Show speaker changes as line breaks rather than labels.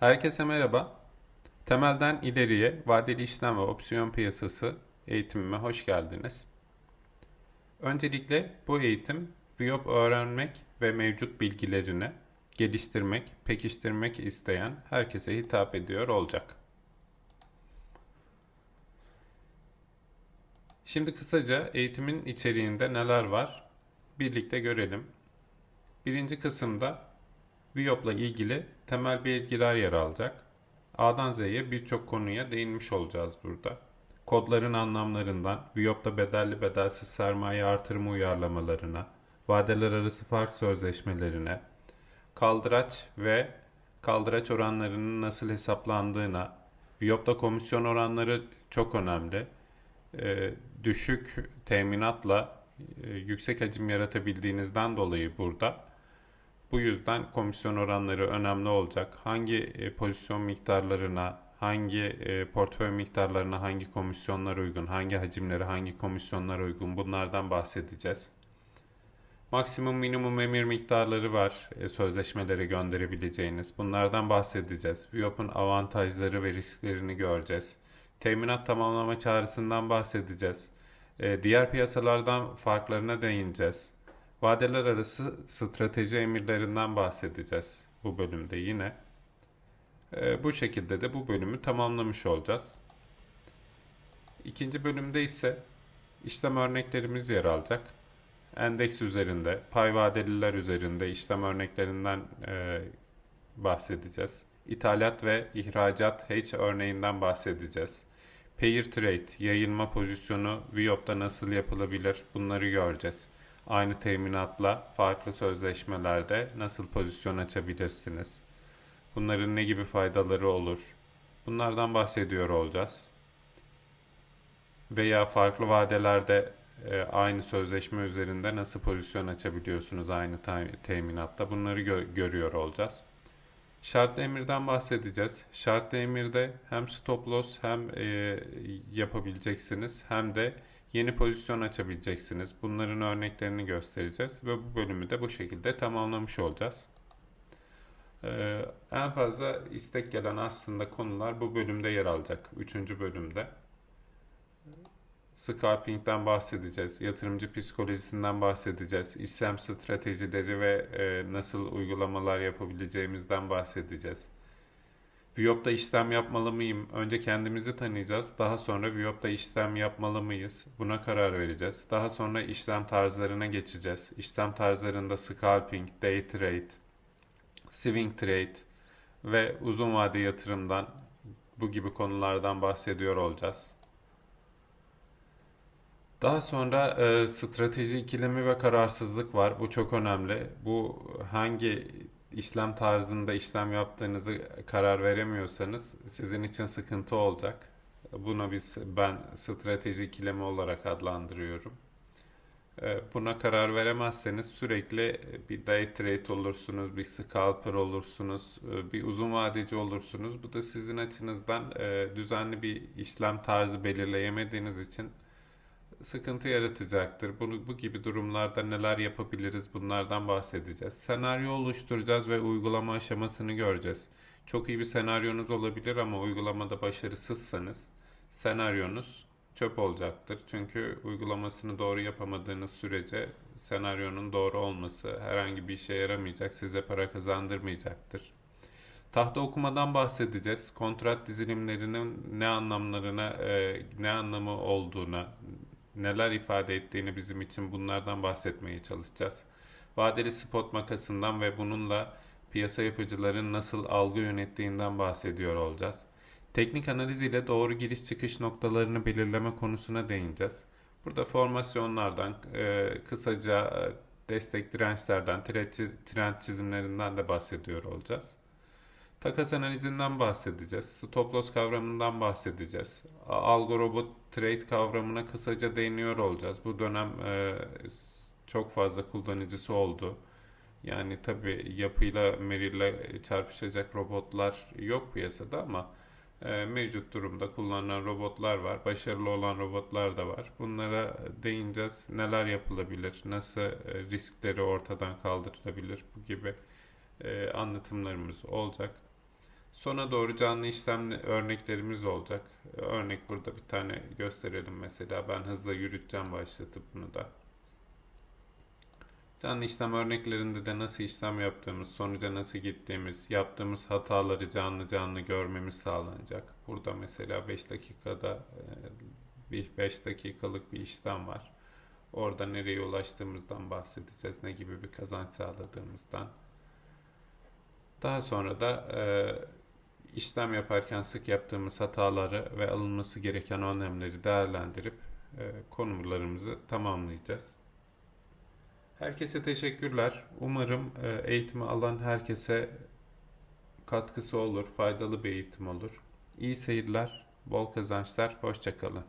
Herkese merhaba. Temelden ileriye vadeli işlem ve opsiyon piyasası eğitimime hoş geldiniz. Öncelikle bu eğitim VIOP öğrenmek ve mevcut bilgilerini geliştirmek, pekiştirmek isteyen herkese hitap ediyor olacak. Şimdi kısaca eğitimin içeriğinde neler var birlikte görelim. Birinci kısımda VIOP'la ilgili temel bilgiler yer alacak. A'dan Z'ye birçok konuya değinmiş olacağız burada. Kodların anlamlarından, VIOP'ta bedelli bedelsiz sermaye artırımı uyarlamalarına, vadeler arası fark sözleşmelerine, kaldıraç ve kaldıraç oranlarının nasıl hesaplandığına, VIOP'ta komisyon oranları çok önemli. Ee, düşük teminatla e, yüksek hacim yaratabildiğinizden dolayı burada bu yüzden komisyon oranları önemli olacak. Hangi e, pozisyon miktarlarına, hangi e, portföy miktarlarına hangi komisyonlar uygun, hangi hacimlere hangi komisyonlar uygun bunlardan bahsedeceğiz. Maksimum minimum emir miktarları var e, sözleşmelere gönderebileceğiniz. Bunlardan bahsedeceğiz. VIOP'un avantajları ve risklerini göreceğiz. Teminat tamamlama çağrısından bahsedeceğiz. Diğer piyasalardan farklarına değineceğiz. Vadeler arası strateji emirlerinden bahsedeceğiz bu bölümde yine. E, bu şekilde de bu bölümü tamamlamış olacağız. İkinci bölümde ise işlem örneklerimiz yer alacak. Endeks üzerinde, pay vadeliler üzerinde işlem örneklerinden e, bahsedeceğiz. İthalat ve ihracat hedge örneğinden bahsedeceğiz. Pair trade, yayılma pozisyonu VIOP'ta nasıl yapılabilir bunları göreceğiz aynı teminatla farklı sözleşmelerde nasıl pozisyon açabilirsiniz? Bunların ne gibi faydaları olur? Bunlardan bahsediyor olacağız. Veya farklı vadelerde e, aynı sözleşme üzerinde nasıl pozisyon açabiliyorsunuz aynı teminatta? Bunları gö- görüyor olacağız. Şartlı emirden bahsedeceğiz. Şartlı emirde hem stop loss hem e, yapabileceksiniz hem de yeni pozisyon açabileceksiniz. Bunların örneklerini göstereceğiz ve bu bölümü de bu şekilde tamamlamış olacağız. Ee, en fazla istek gelen aslında konular bu bölümde yer alacak. Üçüncü bölümde. Scalping'den bahsedeceğiz. Yatırımcı psikolojisinden bahsedeceğiz. İşlem stratejileri ve e, nasıl uygulamalar yapabileceğimizden bahsedeceğiz. Viyop'ta işlem yapmalı mıyım? Önce kendimizi tanıyacağız. Daha sonra Viyop'ta işlem yapmalı mıyız? Buna karar vereceğiz. Daha sonra işlem tarzlarına geçeceğiz. İşlem tarzlarında scalping, day trade, swing trade ve uzun vade yatırımdan bu gibi konulardan bahsediyor olacağız. Daha sonra e, strateji ikilemi ve kararsızlık var. Bu çok önemli. Bu hangi işlem tarzında işlem yaptığınızı karar veremiyorsanız sizin için sıkıntı olacak. Buna biz ben strateji ikilemi olarak adlandırıyorum. Ee, buna karar veremezseniz sürekli bir day trade olursunuz, bir scalper olursunuz, e, bir uzun vadeci olursunuz. Bu da sizin açınızdan e, düzenli bir işlem tarzı belirleyemediğiniz için sıkıntı yaratacaktır. Bunu, bu gibi durumlarda neler yapabiliriz bunlardan bahsedeceğiz. Senaryo oluşturacağız ve uygulama aşamasını göreceğiz. Çok iyi bir senaryonuz olabilir ama uygulamada başarısızsanız senaryonuz çöp olacaktır. Çünkü uygulamasını doğru yapamadığınız sürece senaryonun doğru olması herhangi bir işe yaramayacak, size para kazandırmayacaktır. Tahta okumadan bahsedeceğiz. Kontrat dizilimlerinin ne anlamlarına, e, ne anlamı olduğuna, neler ifade ettiğini bizim için bunlardan bahsetmeye çalışacağız. Vadeli spot makasından ve bununla piyasa yapıcıların nasıl algı yönettiğinden bahsediyor olacağız. Teknik analiz ile doğru giriş çıkış noktalarını belirleme konusuna değineceğiz. Burada formasyonlardan, e, kısaca e, destek dirençlerden, trend çizimlerinden de bahsediyor olacağız. Takas analizinden bahsedeceğiz. Stop loss kavramından bahsedeceğiz. Algo robot trade kavramına kısaca değiniyor olacağız. Bu dönem e, çok fazla kullanıcısı oldu. Yani tabi yapıyla Merrill'le çarpışacak robotlar yok piyasada ama e, mevcut durumda kullanılan robotlar var. Başarılı olan robotlar da var. Bunlara değineceğiz. Neler yapılabilir? Nasıl e, riskleri ortadan kaldırılabilir? Bu gibi e, anlatımlarımız olacak. Sona doğru canlı işlem örneklerimiz olacak. Örnek burada bir tane gösterelim mesela. Ben hızla yürüteceğim başlatıp bunu da. Canlı işlem örneklerinde de nasıl işlem yaptığımız, sonuca nasıl gittiğimiz, yaptığımız hataları canlı canlı görmemiz sağlanacak. Burada mesela 5 dakikada e, bir 5 dakikalık bir işlem var. Orada nereye ulaştığımızdan bahsedeceğiz, ne gibi bir kazanç sağladığımızdan. Daha sonra da e, işlem yaparken sık yaptığımız hataları ve alınması gereken önlemleri değerlendirip e, konularımızı tamamlayacağız. Herkese teşekkürler. Umarım e, eğitimi alan herkese katkısı olur, faydalı bir eğitim olur. İyi seyirler, bol kazançlar, hoşça kalın.